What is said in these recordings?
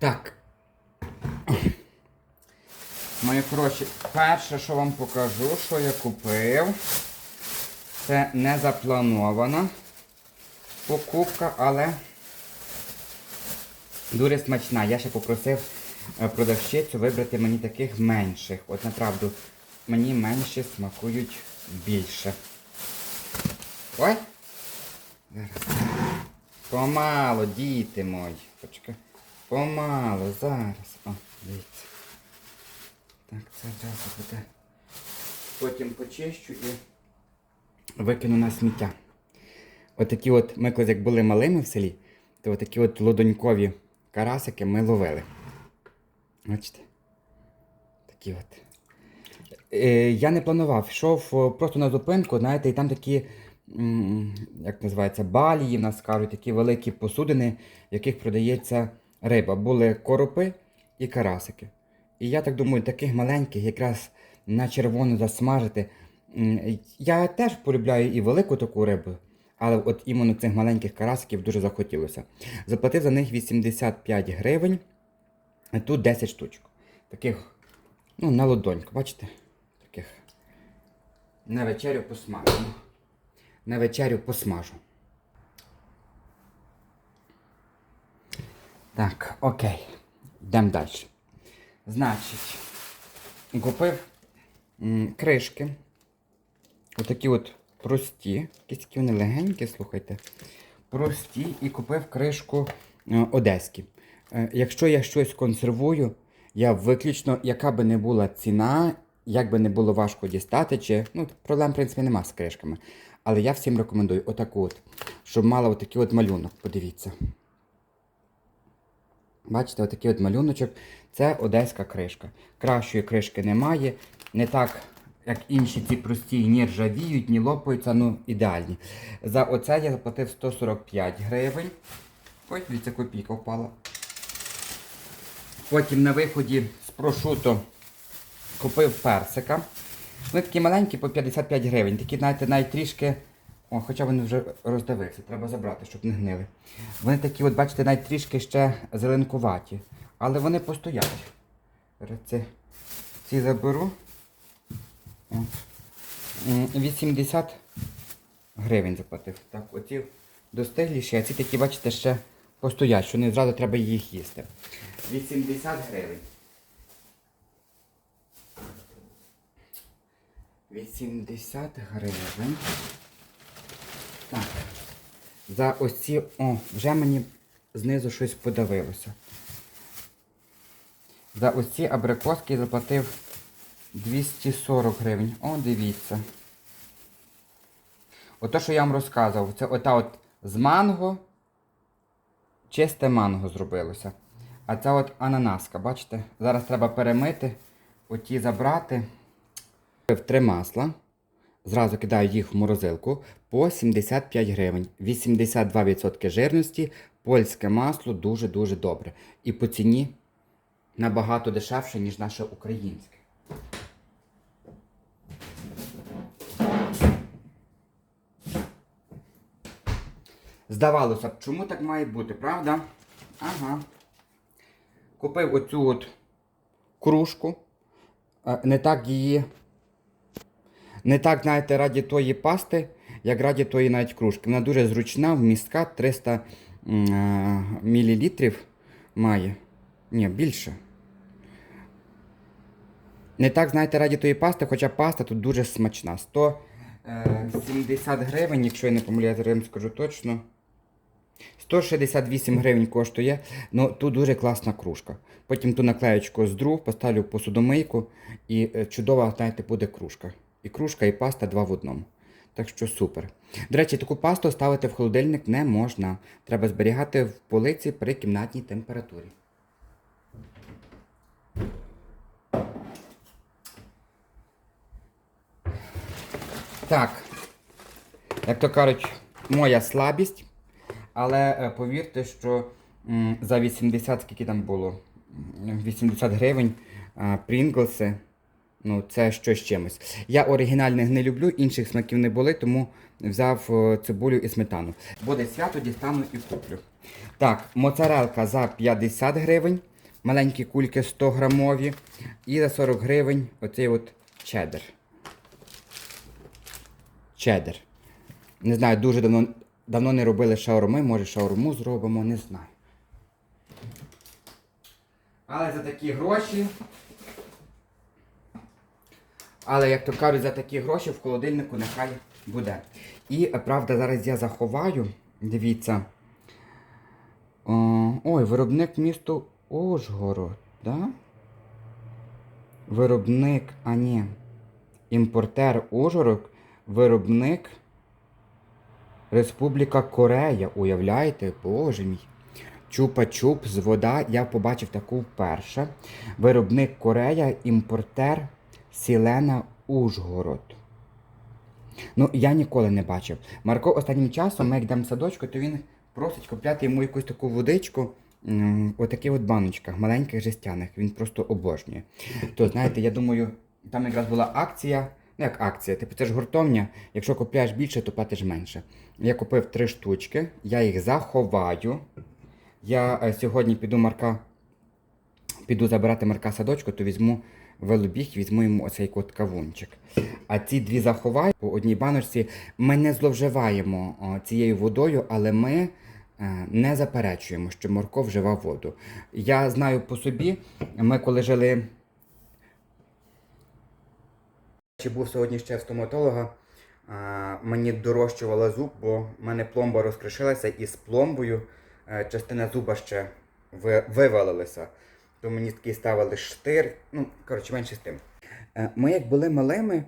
Так. Мої хороші, перше, що вам покажу, що я купив, це не запланована покупка, але дуже смачна. Я ще попросив е, продавщицю вибрати мені таких менших. От направду, мені менші смакують більше. Ой! Зараз. Помало, діти мої. Почекай. Помало, зараз. О, дивіться. Так, це одразу буде. Потім почищу і викину на сміття. Отакі от, ми колись як були малими в селі, то отакі от лодонькові карасики ми ловили. Бачите? Такі от. Е, я не планував, йшов просто на зупинку, знаєте, і там такі, як називається, балії, в нас кажуть, такі великі посудини, в яких продається риба. Були коропи і карасики. І я так думаю, таких маленьких якраз на червоно засмажити. Я теж полюбляю і велику таку рибу, але от іменно цих маленьких карасиків дуже захотілося. Заплатив за них 85 гривень, тут 10 штучок. Таких, ну, на ладоньку, бачите? Таких. На вечерю посмажу. На вечерю посмажу. Так, окей. Йдемо далі. Значить, купив м, кришки. Отакі от прості. Якісь вони легенькі, слухайте. Прості і купив кришку е, одеські. Е, якщо я щось консервую, я виключно, яка би не була ціна, як би не було важко дістати, чи ну, проблем, в принципі, нема з кришками. Але я всім рекомендую отаку от, щоб мала отакий от малюнок. Подивіться. Бачите, отакий от малюночок. Це одеська кришка. Кращої кришки немає. Не так, як інші ці прості, ні ржавіють, ні лопаються, ну ідеальні. За оце я заплатив 145 гривень. Ой, дивіться, копійка впала. Потім на виході з прошуто купив персика. Вони такі маленькі по 55 гривень. Такі, знаєте, навіть трішки. О, хоча вони вже роздавилися, треба забрати, щоб не гнили. Вони такі, от, бачите, навіть трішки ще зеленкуваті. Але вони постоять. Ці, ці заберу. От. 80 гривень заплатив. Так, оці достигліші, а ці такі, бачите, ще постоять, що не зразу треба їх їсти. 80 гривень. 80 гривень. Так. За ось ці... О, вже мені знизу щось подавилося. За ось ці абрикоски заплатив 240 гривень. О, дивіться. Ото, що я вам розказував, це ота от з манго, чисте манго зробилося. А це от ананаска, бачите? Зараз треба перемити, оті забрати. В три масла. Зразу кидаю їх в морозилку по 75 гривень. 82% жирності. Польське масло дуже-дуже добре. І по ціні набагато дешевше, ніж наше українське. Здавалося б, чому так має бути, правда? Ага. Купив оцю от кружку. Е, Не так її. Не так, знаєте, раді тої пасти, як раді тої навіть кружки. Вона дуже зручна, вмістка 300 мл має. Ні, більше. Не так, знаєте, раді тої пасти, хоча паста тут дуже смачна. 170 гривень, якщо я не помиляюсь, скажу точно. 168 гривень коштує, ну тут дуже класна кружка. Потім ту наклеєчку здру, поставлю посудомийку і е, чудова, знаєте, буде кружка. І кружка, і паста два в одному. Так що супер. До речі, таку пасту ставити в холодильник не можна. Треба зберігати в полиці при кімнатній температурі. Так. Як то кажуть, моя слабість. Але е, повірте, що за 80, скільки там було? 80 гривень Прінглси. Ну, це з чимось. Я оригінальних не люблю, інших смаків не були, тому взяв е, цибулю і сметану. Буде свято, дістану і куплю. Так, моцарелка за 50 гривень. маленькі кульки 100 грамові. І за 40 гривень оцей от чеддер. Чеддер. Не знаю, дуже давно, давно не робили шаурми, може шаурму зробимо, не знаю. Але за такі гроші. Але, як то кажуть, за такі гроші в холодильнику нехай буде. І е, правда, зараз я заховаю. Дивіться. О, ой, виробник місто Ужгород, да? Виробник, а ні. Імпортер Ужгород, виробник Республіка Корея. Уявляєте? Боже мій. Чупа-чуп з вода. Я побачив таку вперше. Виробник Корея, імпортер Сілена Ужгород. Ну, я ніколи не бачив. Марко останнім часом, ми як йдемо садочку, то він просить купляти йому якусь таку водичку. м, У таких от баночках, маленьких жестяних. Він просто обожнює. То знаєте, я думаю, там якраз була акція. Ну, як акція, типу це ж гуртовня. Якщо купляєш більше, то платиш менше. Я купив три штучки, я їх заховаю. Я е, сьогодні піду Марка, піду забирати Марка садочку, то візьму велобіг, візьму йому оцей кот кавунчик. А ці дві заховаю по одній баночці. Ми не зловживаємо цією водою, але ми е, не заперечуємо, що Марко вживав воду. Я знаю по собі, ми коли жили. Чи був сьогодні ще в стоматолога, мені дорощувала зуб, бо в мене пломба розкришилася і з пломбою е, частина зуба ще ви- вивалилася. То мені такий ставили штир. Ну, коротше, менше з тим. Е, Ми як були малими,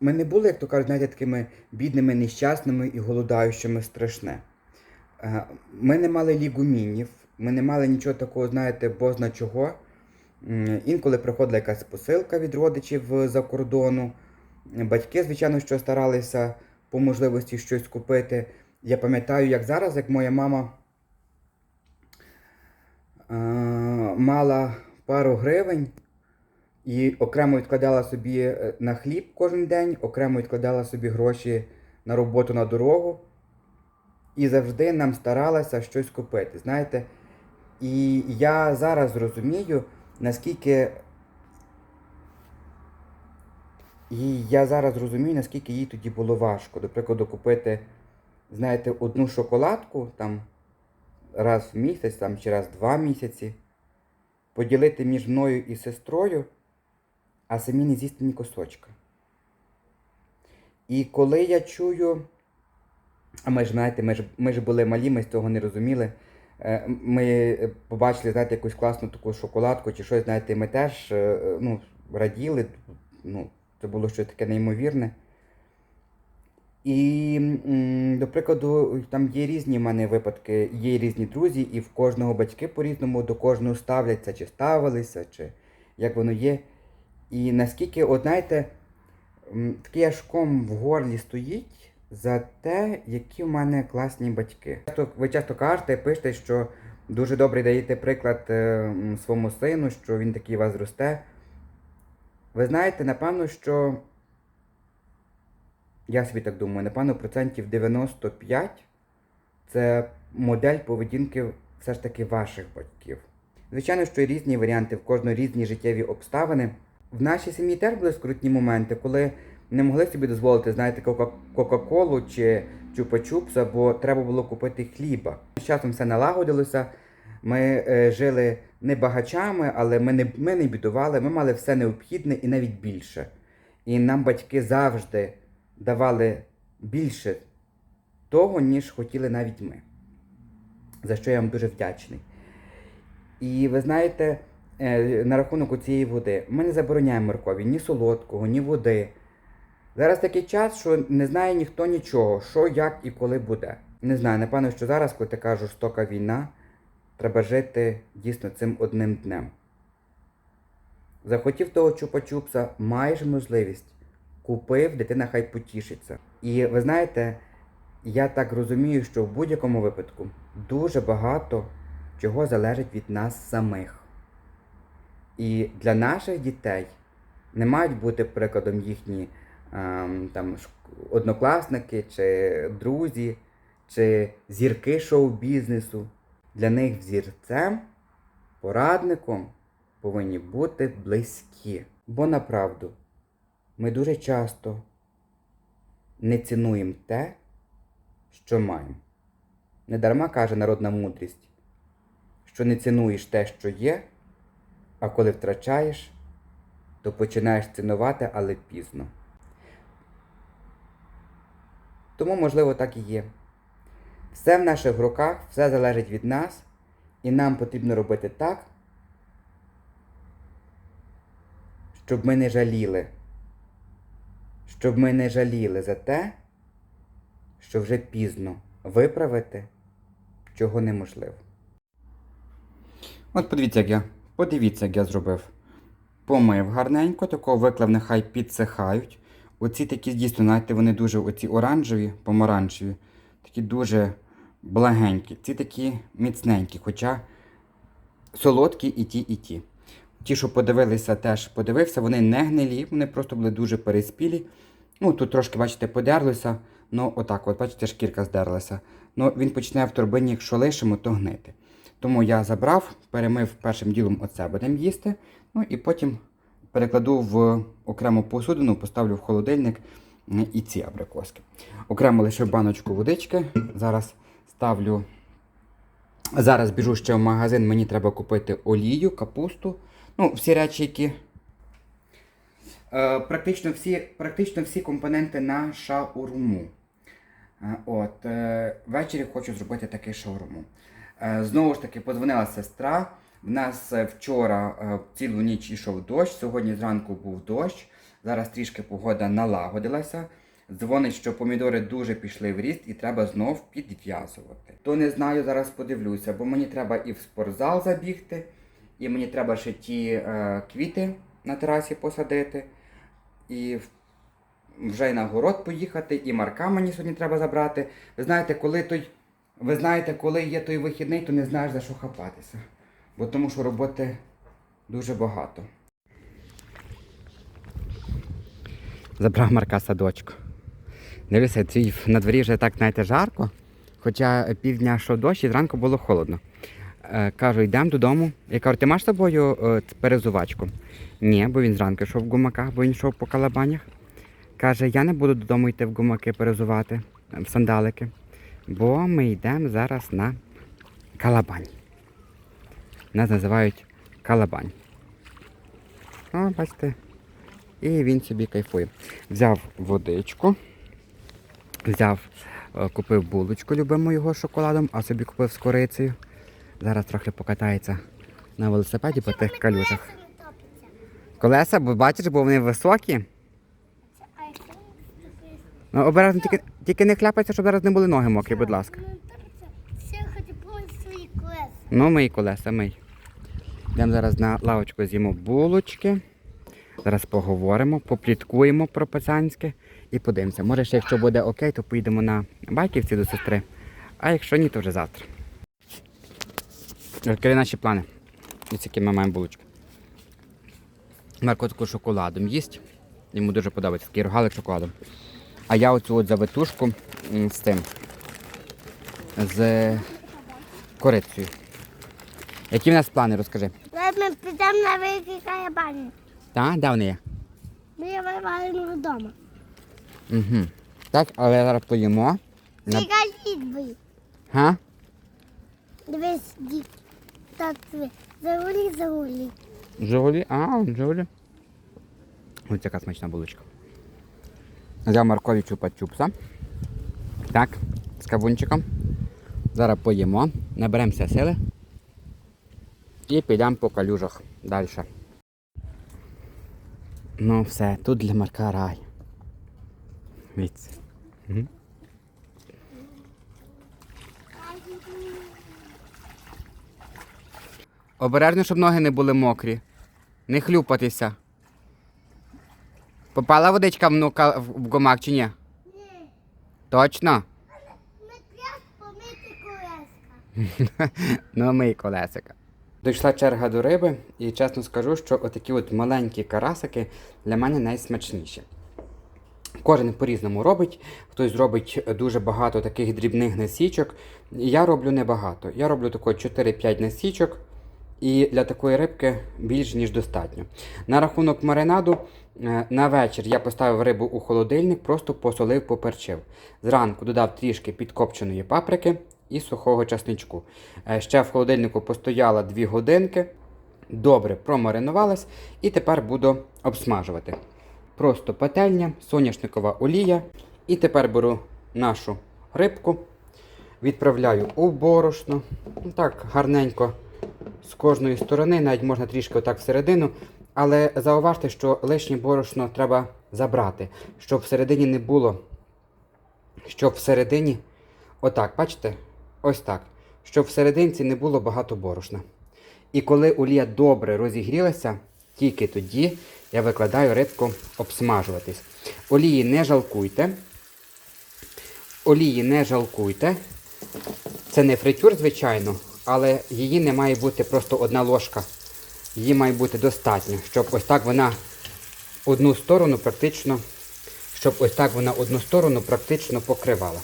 ми не були, як то кажуть, знаєте, такими бідними, нещасними і голодаючими страшне. Е, Ми не мали лігумінів, ми не мали нічого такого, знаєте, бозна чого. Інколи приходила якась посилка від родичів за кордону. Батьки, звичайно, що старалися по можливості щось купити. Я пам'ятаю, як зараз, як моя мама мала пару гривень і окремо відкладала собі е, на хліб кожен день, окремо відкладала собі гроші на роботу на дорогу. І завжди нам старалася щось купити. Знаєте, і я зараз розумію, наскільки. І я зараз розумію, наскільки їй тоді було важко. До прикладу, купити, знаєте, одну шоколадку там раз в місяць там, чи раз в два місяці, поділити між мною і сестрою, а самі не з'їсти ні кусочка. І коли я чую, а ми ж знаєте, ми ж, ми ж були малі, ми з цього не розуміли. Е, Ми побачили, знаєте, якусь класну таку шоколадку чи щось, знаєте, ми теж е, ну, раділи. Ну, це було щось таке неймовірне. І, до прикладу, там є різні в мене випадки, є різні друзі, і в кожного батьки по-різному до кожного ставляться, чи ставилися, чи як воно є. І наскільки, от знаєте, такий аж в горлі стоїть за те, які в мене класні батьки. Ви часто кажете, пишете, що дуже добре даєте приклад е, своєму сину, що він такий вас росте. Ви знаєте, напевно, що я собі так думаю, напевно, процентів 95 це модель поведінки все ж таки ваших батьків. Звичайно, що різні варіанти, в кожного різні життєві обставини. В нашій сім'ї теж були скрутні моменти, коли не могли собі дозволити, знаєте, кока- Кока-Колу чи чупа-чупса, бо треба було купити хліба. З часом все налагодилося. Ми е, жили не багачами, але ми не, ми не бідували, ми мали все необхідне і навіть більше. І нам батьки завжди давали більше того, ніж хотіли навіть ми. За що я вам дуже вдячний. І ви знаєте, е, на рахунок цієї води, ми не забороняємо моркові ні солодкого, ні води. Зараз такий час, що не знає ніхто нічого, що, як і коли буде. Не знаю, напевно, що зараз, коли така жорстока війна, треба жити дійсно цим одним днем. Захотів того чупа-чупса, маєш можливість. Купив, дитина хай потішиться. І ви знаєте, я так розумію, що в будь-якому випадку дуже багато чого залежить від нас самих. І для наших дітей не мають бути прикладом їхні ем, там, однокласники чи друзі, чи зірки шоу-бізнесу. Для них взірцем порадником повинні бути близькі. Бо направду ми дуже часто не цінуємо те, що маємо. Недарма каже народна мудрість, що не цінуєш те, що є, а коли втрачаєш, то починаєш цінувати, але пізно. Тому, можливо, так і є. Все в наших руках, все залежить від нас, і нам потрібно робити так, щоб ми не жаліли. Щоб ми не жаліли за те, що вже пізно виправити, чого неможливо. От подивіться, як я. Подивіться, як я зробив. Помив гарненько, такого виклав, нехай підсихають. Оці такі дійсно, знаєте, вони дуже оці оранжеві, помаранчеві, такі дуже благенькі. Ці такі міцненькі, хоча солодкі і ті, і ті. Ті, що подивилися, теж подивився, вони не гнилі, вони просто були дуже переспілі. Ну, тут трошки, бачите, подерлося, ну отак, от, бачите, шкірка здерлася. Ну, він почне в турбині, якщо лишимо, то гнити. Тому я забрав, перемив першим ділом оце будемо їсти. Ну і потім перекладу в окрему посудину, поставлю в холодильник і ці абрикоски. Окремо лишив баночку водички. Зараз ставлю. Зараз біжу ще в магазин, мені треба купити олію, капусту. Ну, всі речі, які. Е, практично, всі, практично всі компоненти на шаурму. Е, От, е, ввечері хочу зробити таке шаурму. Знову ж таки, подзвонила сестра. В нас вчора цілу ніч йшов дощ, сьогодні зранку був дощ. Зараз трішки погода налагодилася. Дзвонить, що помідори дуже пішли в ріст і треба знов підв'язувати. То не знаю, зараз подивлюся, бо мені треба і в спортзал забігти, і мені треба ще ті е, квіти на терасі посадити, і вже й на город поїхати, і марка мені сьогодні треба забрати. Ви знаєте, коли той, ви знаєте, коли є той вихідний, то не знаєш за що хапатися. Бо тому що роботи дуже багато. Забрав Марка садочку. Дивлюся, цій на дворі вже так, знаєте, жарко. Хоча півдня йшов дощ і зранку було холодно. Е, кажу, йдемо додому. Я кажу, ти маєш з собою е, перезувачку? Ні, бо він зранку йшов в гумаках, бо він йшов по калабанях. Каже, я не буду додому йти в гумаки перезувати, е, в сандалики, бо ми йдемо зараз на калабань. Нас називають калабань. О, бачите. І він собі кайфує. Взяв водичку, взяв, купив булочку любиму його шоколадом, а собі купив з корицею. Зараз трохи покатається на велосипеді по тих калюжах. Колеса, бо бачиш, бо вони високі. Ну, обережно тільки, тільки не хляпайся, щоб зараз не були ноги мокрі, будь ласка. Колеса. Ну, мий колеса, мий. Йдемо зараз на лавочку, з'їмо булочки. Зараз поговоримо, попліткуємо про пацанське і подивимося. Може, ще якщо буде окей, то поїдемо на байківці до сестри. А якщо ні, то вже завтра. Які наші плани? Які ми маємо булочки. Марко таку шоколадом їсть. Йому дуже подобається такий рогалик шоколадом. А я оцю от завитушку з тим. З корицею. Які в нас плани, розкажи? Ми підемо на великий каябані. Так, де вони є? Ми є вивалимо вдома. Угу. Так, але зараз поїмо. Тільки їдь би. Га? Дивись, дід. Так, диви. Загулі, загулі. Жигулі? А, Жигулі. Ось яка смачна булочка. Взяв Маркові чупа-чупса. Так, з кавунчиком. Зараз поїмо, наберемося сили. І підемо по калюжах далі. Ну все, тут для Марка рай. Віць. Обережно, щоб ноги не були мокрі. Не хлюпатися. Попала водичка внука в гумак чи ні? Ні. Точно? Ми помити колеска. ну, мий колесика. Дійшла черга до риби, і чесно скажу, що отакі от маленькі карасики для мене найсмачніші. Кожен по-різному робить, хтось зробить дуже багато таких дрібних насічок. Я роблю небагато. Я роблю тако 4-5 насічок, і для такої рибки більш ніж достатньо. На рахунок маринаду, е, на вечір я поставив рибу у холодильник, просто посолив, поперчив. Зранку додав трішки підкопченої паприки і сухого часничку. Е, Ще в холодильнику постояла 2 годинки, добре промаринувалась і тепер буду обсмажувати. Просто пательня, соняшникова олія. І тепер беру нашу рибку, відправляю у борошно. Ну, Так, гарненько з кожної сторони, навіть можна трішки отак всередину. Але зауважте, що лишнє борошно треба забрати, щоб всередині не було. Щоб всередині, отак, бачите? Ось так. Щоб всерединці не було багато борошна. І коли олія добре розігрілася, тільки тоді я викладаю рибку обсмажуватись. Олії не жалкуйте. Олії не жалкуйте. Це не фритюр, звичайно, але її не має бути просто одна ложка. Її має бути достатньо, щоб ось так вона одну сторону практично, щоб ось так вона одну сторону практично покривала.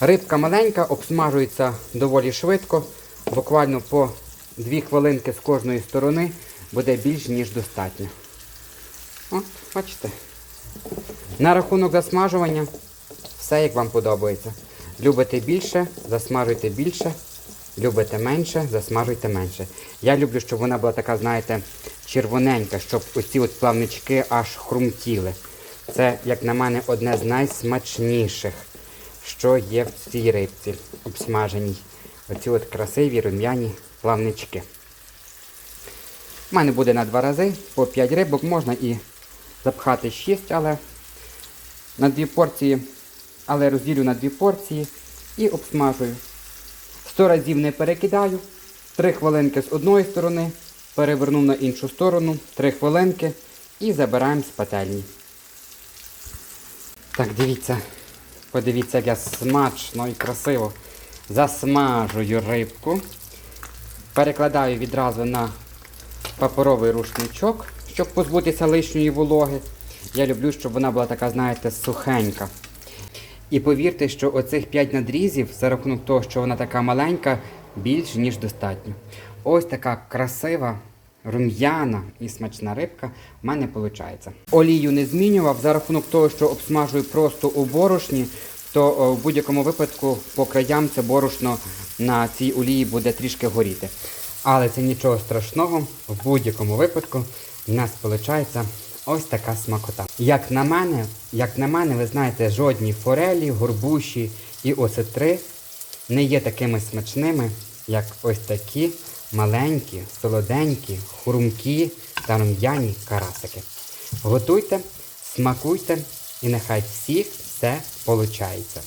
Рибка маленька, обсмажується доволі швидко. Буквально по 2 хвилинки з кожної сторони буде більш ніж достатньо. От, бачите. На рахунок засмажування все як вам подобається. Любите більше, засмажуйте більше. Любите менше, засмажуйте менше. Я люблю, щоб вона була така, знаєте, червоненька, щоб оці от плавнички аж хрумтіли. Це, як на мене, одне з найсмачніших, що є в цій рибці обсмаженій. Оці от красиві рум'яні плавнички. У мене буде на два рази, по 5 рибок, можна і запхати 6, але на дві порції, але розділю на дві порції і обсмажую. 100 разів не перекидаю. 3 хвилинки з одної сторони, перевернув на іншу сторону, 3 хвилинки і забираємо з пательні. Так, дивіться, подивіться, як я смачно і красиво засмажую рибку. Перекладаю відразу на паперовий рушничок, щоб позбутися лишньої вологи. Я люблю, щоб вона була така, знаєте, сухенька. І повірте, що оцих 5 надрізів, за рахунок того, що вона така маленька, більш ніж достатньо. Ось така красива, рум'яна і смачна рибка в мене виходить. Олію не змінював за рахунок того, що обсмажую просто у борошні, то в будь-якому випадку по краям це борошно на цій олії буде трішки горіти. Але це нічого страшного, в будь-якому випадку в нас виходить ось така смакота. Як на мене, як на мене, ви знаєте, жодні форелі, горбуші і осетри не є такими смачними, як ось такі маленькі, солоденькі, хрумкі та рум'яні карасики. Готуйте, смакуйте і нехай всіх все получається.